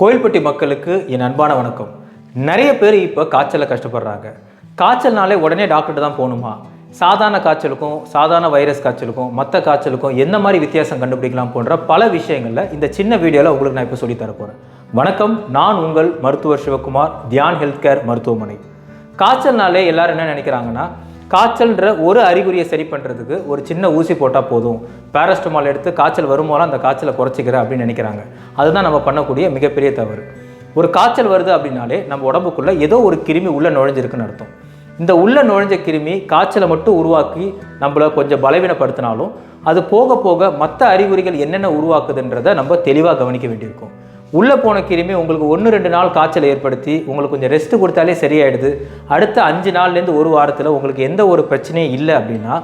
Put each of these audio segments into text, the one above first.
கோயில்பட்டி மக்களுக்கு என் அன்பான வணக்கம். நிறைய பேர் இப்போ காய்ச்சலில் கஷ்டப்படுறாங்க. காய்ச்சல்னாலே உடனே டாக்டர்கிட்ட தான் போகணுமா? சாதாரண காய்ச்சலுக்கும் சாதாரண வைரஸ் காய்ச்சலுக்கும் மற்ற காய்ச்சலுக்கும் என்ன மாதிரி வித்தியாசம் கண்டுபிடிக்கலாம் போன்ற பல விஷயங்களில் இந்த சின்ன வீடியோவில் உங்களுக்கு நான் இப்போ சொல்லி தர போகிறேன் வணக்கம் நான் உங்கள் மருத்துவர் சிவகுமார் தியான் ஹெல்த் கேர் மருத்துவமனை. காய்ச்சல்னாலே எல்லாரும் என்ன நினைக்கிறாங்கன்னா காய்ச்சல்ன்ற ஒரு அறிகுறியை சரி பண்ணுறதுக்கு ஒரு சின்ன ஊசி போட்டால் போதும். பேரஸ்டமால் எடுத்து காய்ச்சல் வரும்போது அந்த காய்ச்சலை குறைச்சிக்கிறேன் அப்படின்னு நினைக்கிறாங்க. அதுதான் நம்ம பண்ணக்கூடிய மிகப்பெரிய தவறு. ஒரு காய்ச்சல் வருது அப்படின்னாலே நம்ம உடம்புக்குள்ளே ஏதோ ஒரு கிருமி உள்ளே நுழைஞ்சிருக்குன்னு அர்த்தம். இந்த உள்ளே நுழைஞ்ச கிருமி காய்ச்சலை மட்டும் உருவாக்கி நம்மளை கொஞ்சம் பலவீனப்படுத்தினாலும் அது போக போக மற்ற அறிகுறிகள் என்னென்ன உருவாக்குதுன்றதை நம்ம தெளிவாக கவனிக்க வேண்டியிருக்கும். உள்ளே போன கிருமி உங்களுக்கு ஒன்று ரெண்டு நாள் காய்ச்சல் ஏற்படுத்தி உங்களுக்கு கொஞ்சம் ரெஸ்ட் கொடுத்தாலே சரியாயிடுது. அடுத்த அஞ்சு நாள்லேருந்து ஒரு வாரத்தில் உங்களுக்கு எந்த ஒரு பிரச்சனையும் இல்லை அப்படின்னா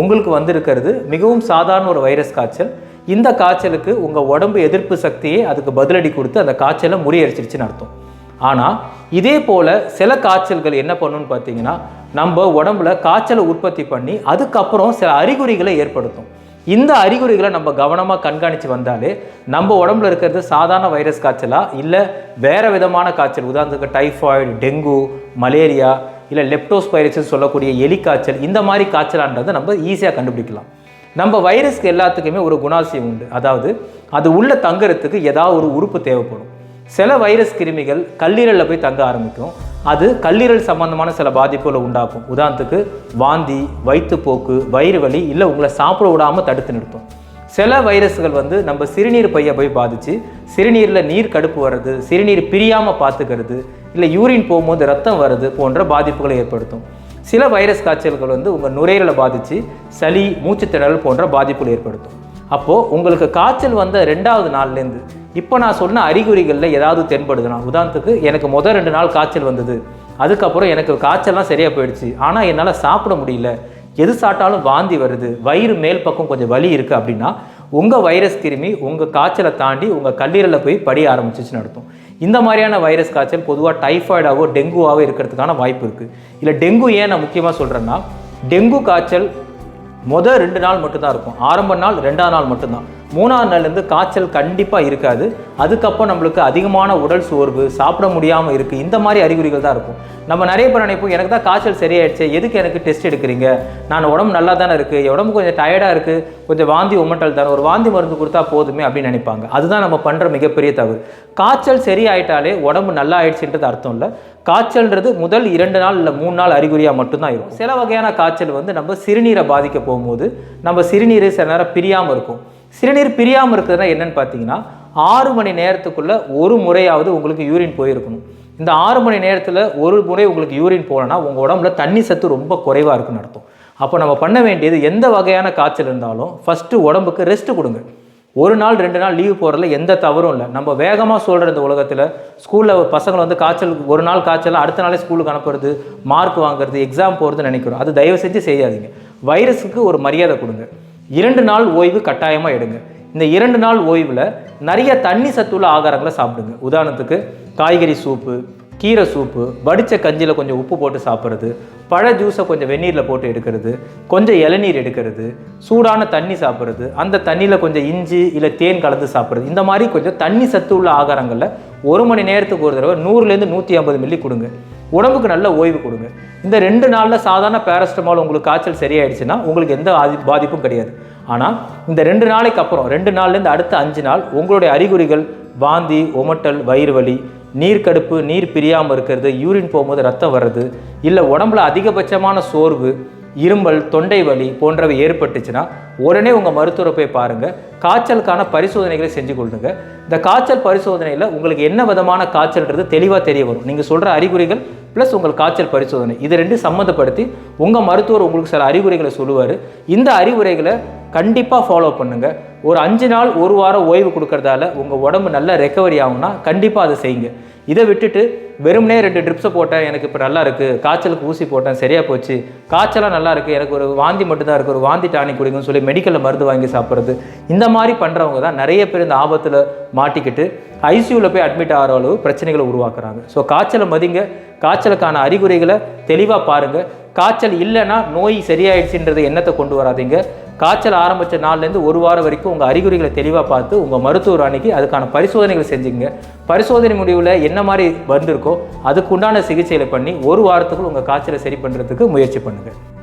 உங்களுக்கு வந்திருக்கிறது மிகவும் சாதாரண ஒரு வைரஸ் காய்ச்சல். இந்த காய்ச்சலுக்கு உங்கள் உடம்பு எதிர்ப்பு சக்தியே அதுக்கு பதிலடி கொடுத்து அந்த காய்ச்சலை முறியடிச்சிருச்சுன்னு அர்த்தம். ஆனால் இதே போல் சில காய்ச்சல்கள் என்ன பண்ணுன்னு பார்த்தீங்கன்னா நம்ம உடம்புல காய்ச்சலை உற்பத்தி பண்ணி அதுக்கப்புறம் சில அறிகுறிகளை ஏற்படுத்தும். இந்த அறிகுறிகளை நம்ம கவனமாக கண்காணித்து வந்தாலே நம்ம உடம்புல இருக்கிறது சாதாரண வைரஸ் காய்ச்சலா? இல்லை வேறு விதமான காய்ச்சல் உதாரணத்துக்கு டைஃபாய்டு டெங்கு மலேரியா இல்லை லெப்டோஸ்பைரஸ் சொல்லக்கூடிய எலி காய்ச்சல் இந்த மாதிரி காய்ச்சலான்றதை நம்ம ஈஸியாக கண்டுபிடிக்கலாம். நம்ம வைரஸ்க்கு எல்லாத்துக்குமே ஒரு குணாசியம் உண்டு. அதாவது அது உள்ளே தங்குறதுக்கு ஏதாவது ஒரு உறுப்பு தேவைப்படும். சில வைரஸ் கிருமிகள் கல்லீரலில் போய் தங்க ஆரம்பிக்கும். அது கல்லீரல் சம்பந்தமான சில பாதிப்புகளை உண்டாக்கும். உதாரணத்துக்கு வாந்தி வயிற்றுப்போக்கு வயிறு வலி இல்லை உங்களை சாப்பிட விடாமல் தடுத்து நிறுத்தும். சில வைரஸ்கள் வந்து நம்ம சிறுநீர் பையை போய் பாதிச்சு சிறுநீரில் நீர் கடுப்பு வர்றது சிறுநீர் பிரியாமல் பார்த்துக்கிறது இல்லை யூரின் போகும்போது ரத்தம் வர்றது போன்ற பாதிப்புகளை ஏற்படுத்தும். சில வைரஸ் காய்ச்சல்கள் வந்து உங்கள் நுரையீரலை பாதித்து சளி மூச்சுத்திணறல் போன்ற பாதிப்புகள் ஏற்படுத்தும். அப்போது உங்களுக்கு காய்ச்சல் வந்த ரெண்டாவது நாள்லேருந்து இப்போ நான் சொன்ன அறிகுறிகளில் ஏதாவது தென்படுதுன்னா உதாரணத்துக்கு எனக்கு முதல் ரெண்டு நாள் காய்ச்சல் வந்தது. அதுக்கப்புறம் எனக்கு காய்ச்சல்லாம் சரியாக போயிடுச்சு. ஆனால் என்னால் சாப்பிட முடியல. எது சாப்பிட்டாலும் வாந்தி வருது. வயிறு மேல் பக்கம் கொஞ்சம் வலி இருக்குது அப்படின்னா உங்கள் வைரஸ் கிருமி உங்கள் காய்ச்சலை தாண்டி உங்கள் கல்லீரலில் போய் படிய ஆரம்பிச்சிச்சுன்னு அர்த்தம். இந்த மாதிரியான வைரஸ் காய்ச்சல் பொதுவாக டைஃபாய்டாவோ டெங்குவாவோ இருக்கிறதுக்கான வாய்ப்பு இருக்குது இல்லை டெங்கு ஏன் நான் முக்கியமாக சொல்கிறேன்னா டெங்கு காய்ச்சல் முதல் ரெண்டு நாள் மட்டும்தான் இருக்கும். ஆரம்ப நாள் ரெண்டாம் நாள் மட்டும்தான். மூணாவது நாள்லேருந்து காய்ச்சல் கண்டிப்பாக இருக்காது. அதுக்கப்புறம் நம்மளுக்கு அதிகமான உடல் சோர்வு சாப்பிட முடியாமல் இருக்குது இந்த மாதிரி அறிகுறிகள் தான் இருக்கும். நம்ம நிறைய பேர் நினைப்போம் எனக்கு தான் காய்ச்சல் சரியாயிடுச்சு எதுக்கு எனக்கு டெஸ்ட் எடுக்கிறீங்க? நான் உடம்பு நல்லா தானே இருக்குது என் உடம்பு கொஞ்சம் டயர்டாக இருக்குது கொஞ்சம் வாந்தி உமட்டல் தானே ஒரு வாந்தி மருந்து கொடுத்தா போதுமே அப்படின்னு நினைப்பாங்க. அதுதான் நம்ம பண்ணுற மிகப்பெரிய தவறு. காய்ச்சல் சரியாயிட்டாலே உடம்பு நல்லா ஆயிடுச்சுன்றது அர்த்தம் இல்லை. காய்ச்சல்ன்றது முதல் இரண்டு நாள் இல்லை மூணு நாள் அறிகுறியாக மட்டும்தான் இருக்கும். சில வகையான காய்ச்சல் வந்து நம்ம சிறுநீரை பாதிக்க போகும்போது நம்ம சிறுநீர் சில நேரம் பிரியாமல் இருக்கும். சிறுநீர் பிரியாமல் இருக்கிறதுனா என்னன்னு பார்த்தீங்கன்னா ஆறு மணி நேரத்துக்குள்ளே ஒரு முறையாவது உங்களுக்கு யூரின் போயிருக்கணும். இந்த ஆறு மணி நேரத்தில் ஒரு முறை உங்களுக்கு யூரின் போகலன்னா உங்கள் உடம்புல தண்ணி சத்து ரொம்ப குறைவாக இருக்குன்னு அர்த்தம். அப்போ நம்ம பண்ண வேண்டியது எந்த வகையான காய்ச்சல் இருந்தாலும் ஃபஸ்ட்டு உடம்புக்கு ரெஸ்ட் கொடுங்க. ஒரு நாள் ரெண்டு நாள் லீவ் போகிறதுல எந்த தவறும் இல்லை. நம்ம வேகமாக சொல்கிற இந்த உலகத்தில் ஸ்கூலில் பசங்களை வந்து காய்ச்சல் ஒரு நாள் காய்ச்சல் அடுத்த நாளே ஸ்கூலுக்கு அனுப்புறது மார்க் வாங்குறது எக்ஸாம் போகிறது நினைக்கிறோம். அது தயவு செஞ்சு செய்யாதீங்க. வைரஸுக்கு ஒரு மரியாதை கொடுங்க. இரண்டு நாள் ஓய்வு கட்டாயமாக எடுங்க. இந்த இரண்டு நாள் ஓய்வில் நிறைய தண்ணி சத்துள்ள ஆகாரங்களை சாப்பிடுங்க. உதாரணத்துக்கு காய்கறி சூப்பு கீரை சூப்பு வடித்த கஞ்சியில் கொஞ்சம் உப்பு போட்டு சாப்பிட்றது பழ ஜூஸை கொஞ்சம் வெந்நீரில் போட்டு எடுக்கிறது கொஞ்சம் இளநீர் எடுக்கிறது சூடான தண்ணி சாப்பிட்றது அந்த தண்ணியில் கொஞ்சம் இஞ்சி இல்லை தேன் கலந்து சாப்பிட்றது இந்த மாதிரி கொஞ்சம் தண்ணி சத்து உள்ள ஆகாரங்களில் ஒரு மணி நேரத்துக்கு ஒரு தடவை நூறுலேருந்து நூற்றி ஐம்பது மில்லி கொடுங்க. உடம்புக்கு நல்ல ஓய்வு கொடுங்க. இந்த ரெண்டு நாளில் சாதாரண பேரஸ்டமால் உங்களுக்கு காய்ச்சல் சரியாயிடுச்சுன்னா உங்களுக்கு எந்த பாதிப்பும் கிடையாது. ஆனால் இந்த ரெண்டு நாளைக்கு அப்புறம் ரெண்டு நாள்லேருந்து அடுத்த அஞ்சு நாள் உங்களுடைய அறிகுறிகள் வாந்தி உமட்டல் வயிறு வலி நீர் கடுப்பு நீர் பிரியாமல் இருக்கிறது யூரின் போகும்போது ரத்தம் வர்றது இல்லை உடம்புல அதிகபட்சமான சோர்வு இருமல் தொண்டை வலி போன்றவை ஏற்பட்டுச்சுன்னா உடனே உங்கள் மருத்துவரை போய் பாருங்கள் காய்ச்சலுக்கான பரிசோதனைகளை செஞ்சு கொள்ளுங்க. இந்த காய்ச்சல் பரிசோதனையில் உங்களுக்கு என்ன விதமான காய்ச்சல்ன்றது தெளிவாக தெரிய வரும். நீங்கள் சொல்கிற அறிகுறிகள் ப்ளஸ் உங்கள் காய்ச்சல் பரிசோதனை. இது ரெண்டும் சம்மந்தப்படுத்தி உங்கள் மருத்துவர் உங்களுக்கு சில அறிகுறிகளை சொல்லுவார். இந்த அறிவுரைகளை கண்டிப்பாக ஃபாலோ பண்ணுங்கள் ஒரு அஞ்சு நாள் ஒரு வாரம் ஓய்வு கொடுக்கறதால உங்கள் உடம்பு நல்லா ரெக்கவரி ஆகும்னா கண்டிப்பாக அதை செய்யுங்க. இதை விட்டுட்டு வெறும்னே ரெண்டு ட்ரிப்ஸை போட்டேன். எனக்கு இப்போ நல்லா இருக்குது காய்ச்சலுக்கு ஊசி போட்டேன். சரியாக போச்சு. காய்ச்சலாக நல்லா இருக்குது எனக்கு ஒரு வாந்தி மட்டும்தான் இருக்குது ஒரு வாந்தி டானிக் குடிங்கன்னு சொல்லி மெடிக்கலில் மருந்து வாங்கி சாப்பிட்றது. இந்த மாதிரி பண்ணுறவங்க தான் நிறைய பேர் இந்த ஆபத்தில் மாட்டிக்கிட்டு ஐசியூவில் போய் அட்மிட் ஆகிற அளவு பிரச்சனைகளை உருவாக்குறாங்க. ஸோ காய்ச்சலை மதிங்க. காய்ச்சலுக்கான அறிகுறிகளை தெளிவாக பாருங்கள் காய்ச்சல் இல்லைன்னா நோய் சரியாயிடுச்சுன்றது எண்ணத்தை கொண்டு வராதீங்க. காய்ச்சல் ஆரம்பித்த நாள்லேருந்து ஒரு வாரம் வரைக்கும் உங்கள் அறிகுறிகளை தெளிவாக பார்த்து உங்கள் மருத்துவர் அன்னைக்கு அதுக்கான பரிசோதனைகள் செஞ்சுங்க பரிசோதனை முடிவில் என்ன மாதிரி வந்திருக்கோ அதுக்குண்டான சிகிச்சைகளை பண்ணி ஒரு வாரத்துக்குள் உங்கள் காய்ச்சலை சரி பண்ணுறதுக்கு முயற்சி பண்ணுங்கள்